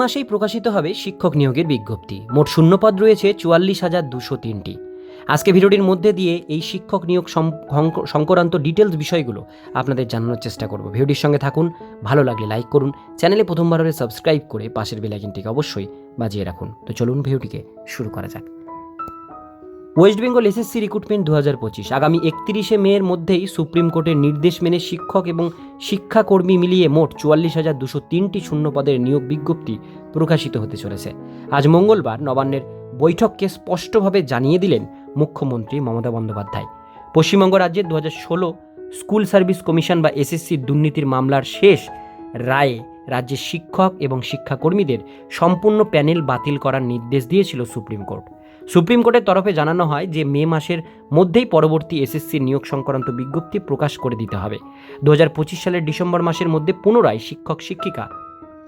মাসেই প্রকাশিত হবে শিক্ষক নিয়োগের বিজ্ঞপ্তি। মোট শূন্যপদ রয়েছে চুয়াল্লিশ হাজার দুশো তিনটি। আজকে ভিডিওটির মধ্যে দিয়ে এই শিক্ষক নিয়োগ সংক্রান্ত ডিটেলস বিষয়গুলো আপনাদের জানানোর চেষ্টা করব। ভিডিওটির সঙ্গে থাকুন, ভালো লাগলে লাইক করুন, চ্যানেলে প্রথমবার হলে সাবস্ক্রাইব করে পাশের বেলাইকিনটিকে অবশ্যই বাজিয়ে রাখুন। তো চলুন ভিডিওটিকে শুরু করা যাক। ওয়েস্ট বেঙ্গল এসএসসি রিক্রুটমেন্ট দু হাজার পঁচিশ। আগামী একত্রিশে মের মধ্যেই সুপ্রিম কোর্টের নির্দেশ মেনে শিক্ষক এবং শিক্ষাকর্মী মিলিয়ে মোট চুয়াল্লিশ হাজার দুশো তিনটি শূন্যপদের নিয়োগ বিজ্ঞপ্তি প্রকাশিত হতে চলেছে। আজ মঙ্গলবার নবান্নের বৈঠককে স্পষ্টভাবে জানিয়ে দিলেন মুখ্যমন্ত্রী মমতা বন্দ্যোপাধ্যায়। পশ্চিমবঙ্গ রাজ্যের দু হাজার ষোলো স্কুল সার্ভিস কমিশন বা এসএসসি দুর্নীতির মামলার শেষ রায়ে রাজ্যের শিক্ষক এবং শিক্ষাকর্মীদের সম্পূর্ণ প্যানেল বাতিল করার নির্দেশ দিয়েছিল সুপ্রিম কোর্ট সুপ্রিম কোর্টের তরফে জানানো হয় যে মে মাসের মধ্যেই পরবর্তী এসএসসি নিয়োগ সংক্রান্ত বিজ্ঞপ্তি প্রকাশ করে দিতে হবে। দু হাজার পঁচিশ সালের ডিসেম্বর মাসের মধ্যে পুনরায় শিক্ষক, শিক্ষিকা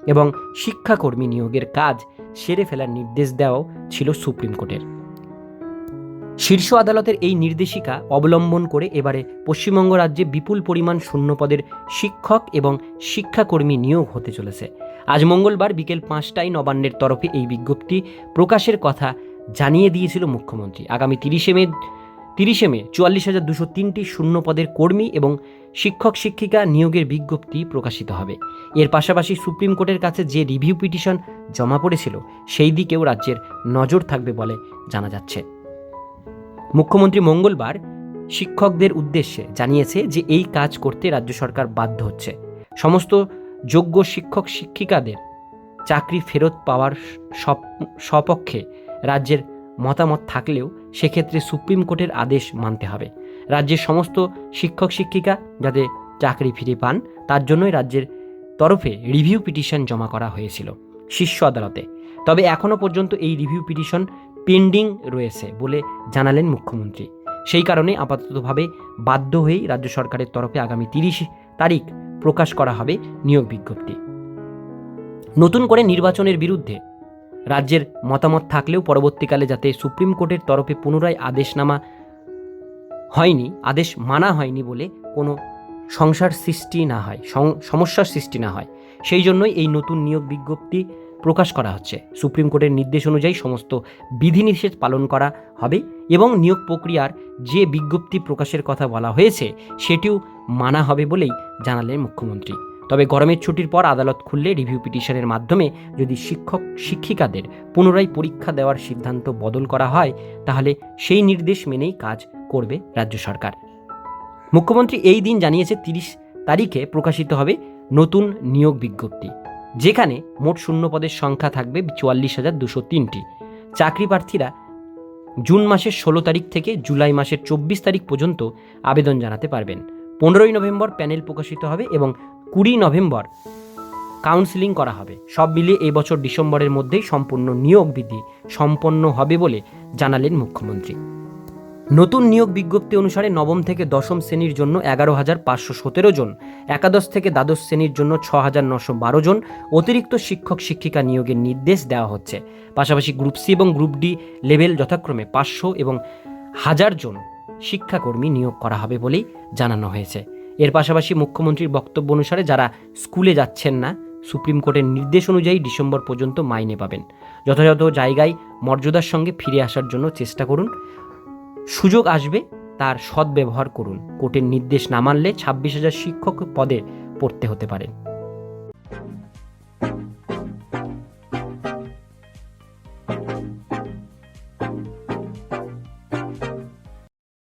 এবং শিক্ষাকর্মী নিয়োগের কাজ সেরে ফেলার নির্দেশ দেওয়াও ছিল সুপ্রিম কোর্টের। শীর্ষ আদালতের এই নির্দেশিকা অবলম্বন করে এবারে পশ্চিমবঙ্গ রাজ্যে বিপুল পরিমাণ শূন্যপদের শিক্ষক এবং শিক্ষাকর্মী নিয়োগ হতে চলেছে। আজ মঙ্গলবার বিকেল পাঁচটায় নবান্নের তরফে এই বিজ্ঞপ্তি প্রকাশের কথা জানিয়ে দিয়েছিল মুখ্যমন্ত্রী। আগামী তিরিশে মে তিরিশে মে চুয়াল্লিশ হাজার দুশো তিনটি শূন্য পদের কর্মী এবং শিক্ষক শিক্ষিকা নিয়োগের বিজ্ঞপ্তি প্রকাশিত হবে। এর পাশাপাশি সুপ্রিম কোর্টের কাছে যে রিভিউ পিটিশন জমা পড়েছিল, সেই দিকেও রাজ্যের নজর থাকবে বলে জানা যাচ্ছে। মুখ্যমন্ত্রী মঙ্গলবার শিক্ষকদের উদ্দেশ্যে জানিয়েছে যে এই কাজ করতে রাজ্য সরকার বাধ্য হচ্ছে। সমস্ত যোগ্য শিক্ষক শিক্ষিকাদের চাকরি ফেরত পাওয়ার সপ- সপক্ষে রাজ্যের মতামত থাকলেও সেক্ষেত্রে সুপ্রিম কোর্টের আদেশ মানতে হবে। রাজ্যের সমস্ত শিক্ষক শিক্ষিকা যাতে চাকরি ফিরে পান, তার জন্যই রাজ্যের তরফে রিভিউ পিটিশন জমা করা হয়েছিল শীর্ষ আদালতে। তবে এখনও পর্যন্ত এই রিভিউ পিটিশন পেন্ডিং রয়েছে বলে জানালেন মুখ্যমন্ত্রী। সেই কারণে আপাততভাবে বাধ্য হয়েই রাজ্য সরকারের তরফে আগামী তিরিশ তারিখ প্রকাশ করা হবে নিয়োগ বিজ্ঞপ্তি। নতুন করে নির্বাচনের বিরুদ্ধে রাজ্যের মতামত থাকলেও পরবর্তীকালে যাতে সুপ্রিম কোর্টের তরফে পুনরায় আদেশনামা হয়নি, আদেশ মানা হয়নি বলে কোনো সংসার সৃষ্টি না হয় সমস্যার সৃষ্টি না হয়, সেই জন্যই এই নতুন নিয়োগ বিজ্ঞপ্তি প্রকাশ করা হচ্ছে। সুপ্রিম কোর্টের নির্দেশ অনুযায়ী সমস্ত বিধিনিষেধ পালন করা হবে এবং নিয়োগ প্রক্রিয়ার যে বিজ্ঞপ্তি প্রকাশের কথা বলা হয়েছে, সেটিও মানা হবে বলেই জানালেন মুখ্যমন্ত্রী। তবে গরমের ছুটির পর আদালত খুললে রিভিউ পিটিশনের মাধ্যমে যদি শিক্ষক শিক্ষিকাদের পুনরায় পরীক্ষা দেওয়ার সিদ্ধান্ত বদল করা হয়, তাহলে সেই নির্দেশ মেনেই কাজ করবে রাজ্য সরকার। মুখ্যমন্ত্রী এই দিন জানিয়েছে তিরিশ তারিখে প্রকাশিত হবে নতুন নিয়োগ বিজ্ঞপ্তি, যেখানে মোট শূন্য পদের সংখ্যা থাকবে চুয়াল্লিশ হাজার দুশো তিনটি। চাকরি প্রার্থীরা জুন মাসের ষোলো তারিখ থেকে জুলাই মাসের চব্বিশ তারিখ পর্যন্ত আবেদন জানাতে পারবেন। পনেরোই নভেম্বর প্যানেল প্রকাশিত হবে এবং কুড়ি নভেম্বর কাউন্সিলিং করা হবে। সব মিলিয়ে এই বছর ডিসেম্বরের মধ্যেই সম্পূর্ণ নিয়োগ বিধি সম্পন্ন হবে বলে জানালেন মুখ্যমন্ত্রী। নতুন নিয়োগ বিজ্ঞপ্তি অনুসারে নবম থেকে দশম শ্রেণির জন্য এগারো হাজার পাঁচশো সতেরো জন, একাদশ থেকে দ্বাদশ শ্রেণির জন্য ছ হাজার নশো বারো জন অতিরিক্ত শিক্ষক শিক্ষিকা নিয়োগের নির্দেশ দেওয়া হচ্ছে। পাশাপাশি গ্রুপ সি এবং গ্রুপ ডি লেভেল যথাক্রমে পাঁচশো এবং হাজার জন শিক্ষাকর্মী নিয়োগ করা হবে বলেই জানানো হয়েছে। এর পাশাপাশি মুখ্যমন্ত্রীর বক্তব্য অনুসারে যারা স্কুলে যাচ্ছেন না, সুপ্রিম কোর্টের নির্দেশ অনুযায়ী ডিসেম্বর পর্যন্ত মাইনে পাবেন। যথাযথ জায়গায় মর্যাদার সঙ্গে ফিরে আসার জন্য চেষ্টা করুন। সুযোগ আসবে, তার সদ্ব্যবহার করুন। কোর্টের নির্দেশ না মানলে ছাব্বিশ হাজার শিক্ষক পদে পড়তে হতে পারেন